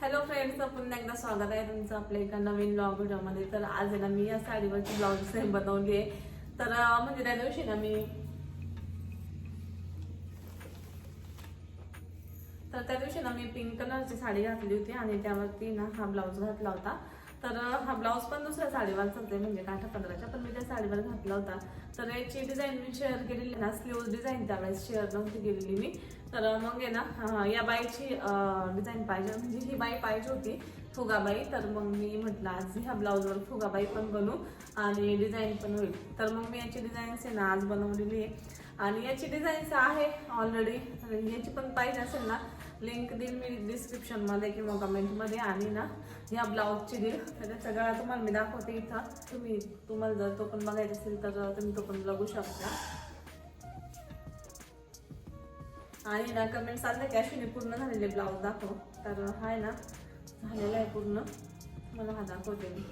Hello friends पुन्हा एकदा स्वागत आहे तुमचं आपल्या एका नवीन ब्लॉग व्हिडिओमध्ये तर आज आहे ना मी या साडीवरची ब्लाऊज सेम बनवली आहे. तर म्हणजे त्या दिवशी ना मी तर त्या दिवशी ना मी पिंक कलरची साडी घातली होती आणि त्यावरती ना हा ब्लाऊज घातला होता. तर हा ब्लाऊज पण दुसऱ्या साडीवरचाच आहे म्हणजे काठा पंधराच्या पण मी त्या साडीवर घातला होता. तर याची डिझाईन मी शेअर केलेली ना स्लीव्ह डिझाईन त्यावेळेस शेअर नव्हती केलेली मी. तर मग आहे ना या बाईची डिझाईन पाहिजे म्हणजे ही बाई पाहिजे होती फुगाबाई. तर मग मी म्हटलं आज ह्या ब्लाऊजवर फुगाबाई पण बनवू आणि डिझाईन पण होईल. तर मग मी याची डिझाईन्स आहे ना आज बनवलेली आहे. आणि याची डिझाईन्स आहे ऑलरेडी याची पण पाहिजे असेल ना लिंक देईल मी डिस्क्रिप्शनमध्ये किंवा कमेंटमध्ये आणि ना ह्या ब्लाऊजची देईल तर सगळा तुम्हाला मी दाखवते इथं. तुम्ही तुम्हाला जर तो पण बघायचा असेल तर तुम्ही तो पण बघू शकता. आणि ना कमेंट आले की अशी पूर्ण झालेले ब्लाऊज दाखव. तर हाय ना झालेला आहे पूर्ण. मला हा दाखवते मी.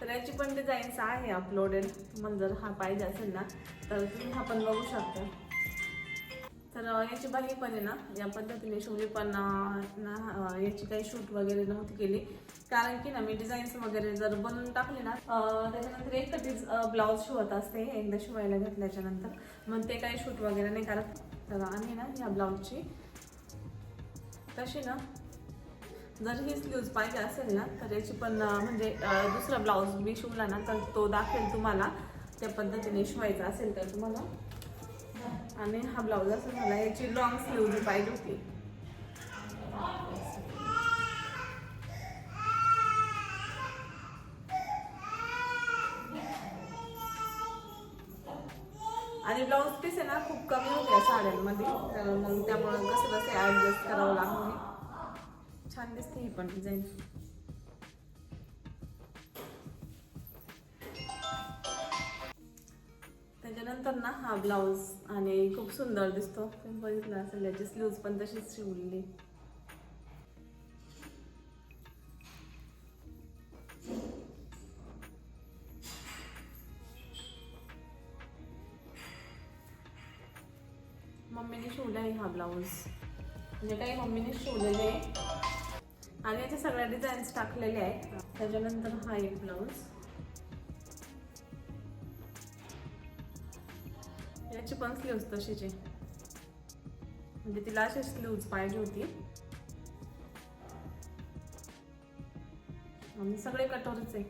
तर याची पण डिझाईन्स आहे अपलोडेड तुम्हाला जर हा पाहिजे असेल ना तर तुम्ही हा पण बघू शकता. याची बाही पण आहे ना या पद्धतीने शिवली पण ना याची काही शूट वगैरे नव्हती केली. कारण की ना मी डिझाईन्स वगैरे जर बनवून टाकले ना त्याच्यानंतर त्याच्यानंतर एकटीच ब्लाऊज शिवत असते एकदा शिवायला घेतल्याच्या नंतर. मग ते काही शूट वगैरे नाही करत. तर आणि ना या ब्लाऊजची तशी ना जर ही स्लीव्ज पाहिजे असेल ना तर याची पण म्हणजे दुसरा ब्लाऊज मी शिवला ना तर तो दाखवेल तुम्हाला. त्या पद्धतीने शिवायचा असेल तर तुम्हाला. आणि हा ब्लाऊज असा मला याची लॉंग स्लीव्ह पाहिजे होती. आणि ब्लाऊज पीस आहे ना खूप कमी होत्या साड्यांमध्ये. तर मग त्यामुळे कसं कसं ॲडजस्ट करावं लागतं छान दिसते ही पण डिझाईन नंतर ना हा ब्लाऊज आणि खूप सुंदर दिसतो. तुम्ही असेल याची स्लीव्ज पण तशीच शिवलेली. मम्मीने शिवला आहे हा ब्लाऊज. म्हणजे काही मम्मीने शिवलेले आहे. आणि याच्या सगळ्या डिझाईन्स टाकलेले आहेत. त्याच्यानंतर हा एक ब्लाऊज. याची पण स्लीव्ज तशीच. म्हणजे तिला अशी स्लीव्ज पाहिजे होती. आणि सगळे कटोरच आहे.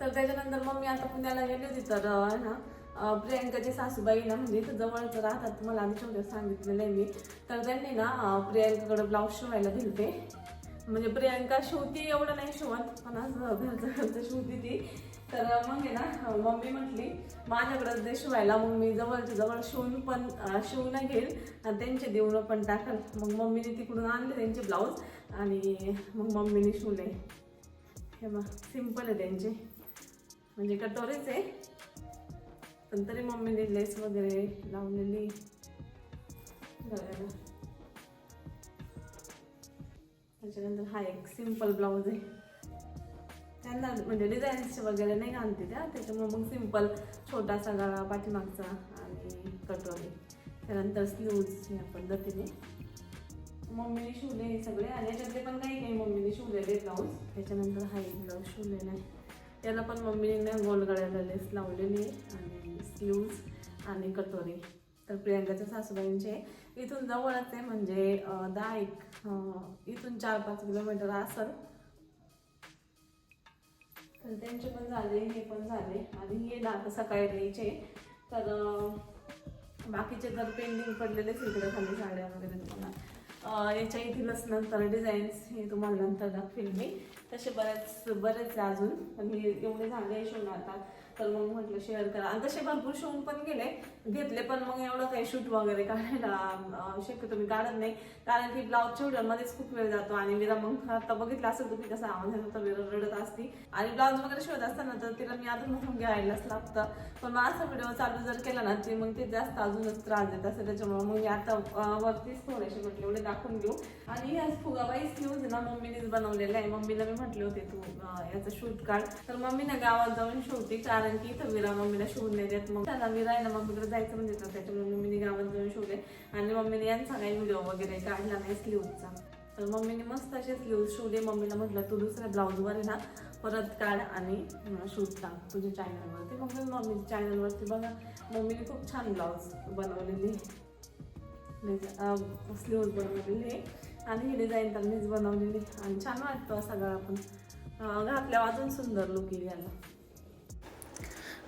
तर त्याच्यानंतर मग मी आता पुण्याला गेली होती तर ना प्रियांकाची सासूबाई ना म्हणजे इथं जवळच राहतात मला आधी सांगितलेलं आहे मी. तर त्यांनी ना प्रियांकाकडे ब्लाऊज शिवायला दिलते. म्हणजे प्रियांका शिवती एवढं नाही शिवत पण असं घरचं घरचं शिवती ती. तर मग आहे ना मम्मी म्हटली माझ्याकडे ते शिवायला मग मी जवळच्या जवळ शिवून पण शिवून घेईल आणि त्यांचे देऊन पण टाकल. मग मम्मीने तिकडून आणले त्यांचे ब्लाऊज आणि मग मम्मीने शिवले. हे मग सिंपल आहे त्यांचे. म्हणजे कटोरेच आहे. पण तरी मम्मीने लेस वगैरे लावलेली. त्याच्यानंतर हा एक सिंपल ब्लाऊज आहे. त्यांना म्हणजे डिझाईन्सचे वगैरे नाही घालते त्या त्याच्यामुळे मग सिंपल छोटासा गळा पाठीमागचा आणि कटोरी त्यानंतर स्लीव्ज या पद्धतीने मम्मीने शिवले हे सगळे आणि याच्यातले पण काही काही मम्मीने शिवलेले ब्लाऊज त्याच्यानंतर हा एक ब्लाऊज शिवलेला आहे. त्याला पण मम्मीने गोल गळ्याला लेस लावलेली आहे आणि स्लीव्ज आणि कटोरी तर प्रियांकाच्या सासूबाईंचे इथून जवळच आहे म्हणजे दहा एक इथून चार पाच किलोमीटर असेल. तर त्यांचे पण झाले हे पण झाले. आणि हे ना आता सकाळी द्यायचे तर बाकीचे तर पेंडिंग पडलेलेच इकडे खाली साड्या वगैरे तुम्हाला. याच्या इथीलच नंतर डिझाईन्स हे तुम्हाला नंतर दाखवेल मी. तसे बरेच बरेच आहे अजून. पण हे एवढे झाले शिवणार आता. तर मग म्हटलं शेअर करा. आणि तसे भरपूर शिवून पण गेले. घेतले पण मग एवढं काही शूट वगैरे काढायला शक्यतो मी काढत नाही. कारण की ब्लाऊजच्या व्हिडिओमध्येच खूप वेळ जातो आणि विरा मग आता बघितलं असेल तुम्ही कसा आवाज येतो तर रडत असती. आणि ब्लाऊज वगैरे शिवत असताना तर तिला मी अजून म्हणून घ्यायलाच लागतं. पण मग असा व्हिडिओ चालू जर केला ना ते मग ते जास्त अजूनच त्रास देत असेल त्याच्यामुळे मग मी आता वरतीच थोडेसे म्हटले एवढे दाखवून घेऊ. आणि आज फुगाबाईच न्यूज ना मम्मीनेच बनवलेलं आहे. मम्मीला मी म्हटले होते तू याचं शूट काढ. तर मम्मी ना गावात जाऊन शिवते कारण की इथं विरा मम्मीला शिवून नाही देत. मग त्याला विरा आहे ना मम्मीकडे जायचं म्हणजे तर त्याच्यामुळे मम्मीने गावात जाऊन शिवले आणि मम्मीने यांचा काही व्हिडिओ वगैरे काढला नाही स्लीवचा. तर मम्मीने मस्त असे स्लीव शिवले मम्मीला म्हटलं तू दुसऱ्या ब्लाऊजवर आहे ना परत काढ आणि शूट टाक तुझ्या चॅनलवरती मग मम्मीच्या चॅनलवरती बघा. मम्मीने खूप छान ब्लाऊज बनवलेली स्लीव्ज बनवलेली आहे. म्हणजे, आणि ही डिझाईन तर मीच बनवलेली. आणि छान वाटतं सगळं आपण अं, घातल्यावर अजून सुंदर लुक येईल याला.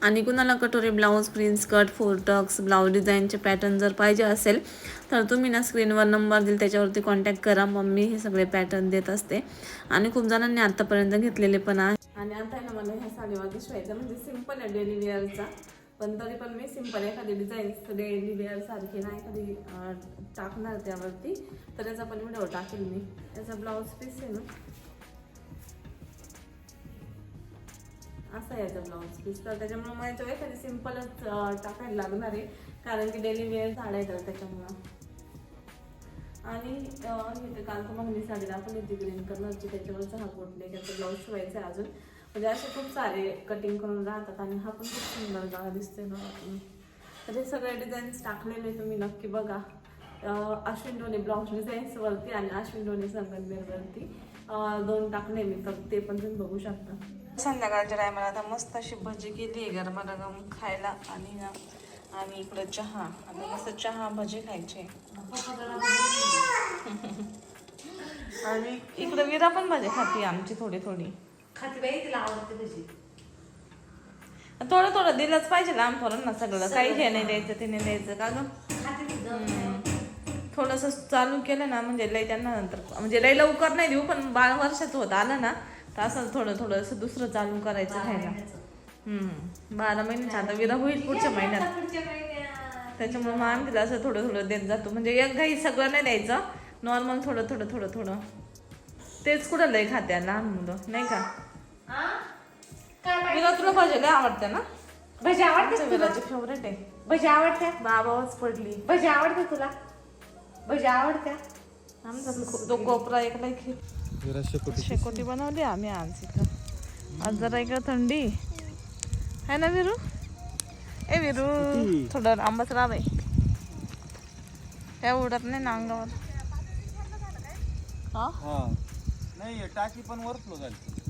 आणि कुणाला katori blouse prince cut four tucks blouse डिझाईनचे पॅटर्न जर पाहिजे असेल तर तुम्ही ना स्क्रीनवर नंबर दिल त्याच्यावरती कॉन्टॅक्ट करा. मम्मी हे सगळे पॅटर्न देत असते. आणि खूप जणांनी आतापर्यंत घेतलेले पण आहे. आणि आता ना मला ह्या साडीवरती शिवायचं म्हणजे सिंपल आहे डेली वेअरचा पण तरी पण मी सिंपल एखादी डिझाईन डेली वेअर सारखी ना एखादी टाकणार त्यावरती. तर त्याचा पण व्हिडिओ टाकेल मी. त्याचा ब्लाऊज पीस आहे ना. असा याचा ब्लाऊज पीस तर त्याच्यामुळे मला याच्यावर एखादी सिम्पलच टाकायला लागणार आहे. कारण की डेली वेअर साड्या येतात त्याच्यामुळं. आणि अं, तर काल तुम्हाला मी साडी दाखवली होती ग्रीन कलरची त्याच्यावरचा हा नाही त्याचा ब्लाऊज शिवायचा आहे अजून. म्हणजे असे खूप सारे कटिंग करून राहतात आणि हा पण खूप सुंदर गाळा दिसतोय ना तर हे सगळे डिझाईन्स टाकलेले तुम्ही नक्की बघा. अश्विन डोने ब्लाऊज डिझाईन्सवरती आणि अश्विन डोने संगमनेरवरती दोन टाकले मी तर ते पण तुम्ही बघू शकता. संध्याकाळच्या टायमाला आता मस्त अशी भजी केली आहे गरमा गरम खायला आणि ना आणि इकडं चहा आता मस्त चहा भजी खायचे आणि इकडं विरा पण भजी खाते आमची थोडी थोडी. खाती बाई तिला आवडते थोडं थोडं दिलंच पाहिजे लहान पोरांना सगळं. काही हे नाही द्यायचं ते नाही द्यायचं. का गं? खाती ती जाऊन थोडंसं चालू केलं ना म्हणजे लय त्यांना नंतर म्हणजे लय लवकर नाही देऊ पण बारा वर्षाचं होत आलं ना तर असं थोडं थोडंसं दुसरं चालू करायचं खायला. हम्म. बारा महिन्याच्या आता विरा होईल पुढच्या महिन्यात. पुढच्या महिन्यात. त्याच्यामुळे मग आम्ही तिला असं थोडं थोडं देत जातो. म्हणजे एक घाई सगळं नाही द्यायचं. नॉर्मल थोडं थोडं थोडं थोडं. तेच कुठं लय खात्या लहान मुलं नाही का? विरा तुला भजी लय आवडते ना. भजी आवडते तुला? विराची फेवरेट आहे. भजी आवडते बाबाच पडली. भजी आवडते तुला? भजी आवडते आमचा तो- तो कोपरा एक शेकोटी बनवली आम्ही आज इथं. आज जरा इकडं थंडी. आहे ना विरू? ए विरू थोडं आंबाच राब आहे काय उडत नाही ना अंगावर हा. हा? नाही टाकी पण वरफ्लो झाली.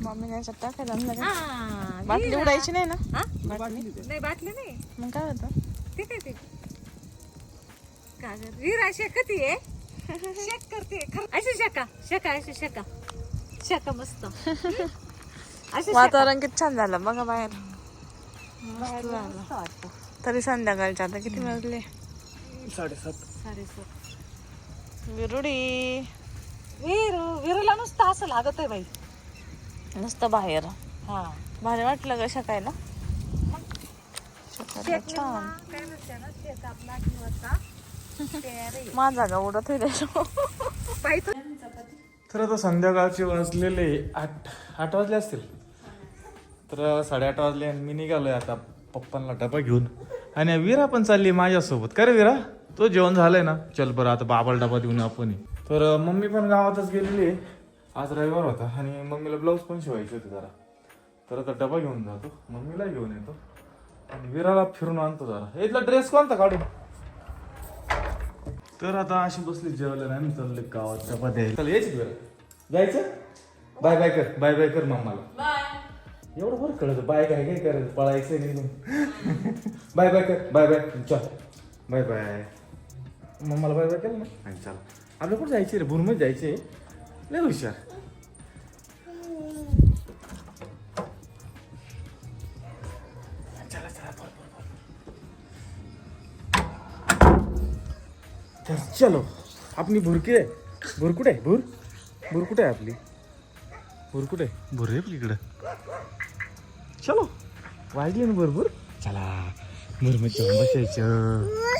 मम्मीने याच्यात टाकायला आणलं का? बाटली उडायची नाही ना? नाही बाटली नाही. मग काय होतं? ते काय ते? कागद. विरा शेकती आहे. शेक करते. खरं- अशी शेका. शेका अशी शेका. शेका मस्त. अशी वातावरण किती छान झालं बघा बाहेर. मस्त झालं. मस्त वाटतं. तरी संध्याकाळच्या आता किती वाजले? साडेसात साडेसात. विरुडी. विरू विरूला नुसतं असं लागत आहे बाई. नुसतं बाहेर. हा. भारी वाटलं ग सकाळला सकाळला छान. काय म्हणते ना शेक आपला किंवा तयारी माझा गा उडत होईल तर आता संध्याकाळचे वाजलेले आठ आठ वाजले असतील? तर साडेआठ वाजले आणि मी निघालोय आता पप्पांना डबा घेऊन. आणि विरा पण चालली माझ्यासोबत. का रे विरा? तो जेवण झालंय ना? चल बरं आता बाबाला डबा देऊन आपण. तर मम्मी पण गावातच गेलेली आहे. आज रविवार होता आणि मम्मीला ब्लाऊज पण शिवायचे होते जरा. तर आता डबा घेऊन जातो. मम्मीला घेऊन येतो. आणि विराला फिरून आणतो जरा. इथला ड्रेस कोणता काढू तर आता अशी बसली जेवायला नाही आम्ही चालले गावात डबा द्यायला. चल यायचं बरं. जायचं? बाय बाय कर. बाय बाय कर मम्माला. बाय एवढं बरं कळत. बाय काय काय करायचं? पळायचं निघून बाय बाय कर. बाय बाय चल. बाय बाय मम्माला बाय बाय केलं ना? आणि चल. आपल्या कुठं जायचे रे? भुरमध्ये जायचे लय हुशार. चला चला बोल, बोल, बोल. तर चलो. आपली भुरकी आहे? भुर कुठे आहे? भुर? भुर कुठे आहे आपली? भुर कुठे आहे? भुर आहे आपली इकडं. चलो. वाजली ना भरपूर चला. भुरमध्ये जाऊन बसायचं.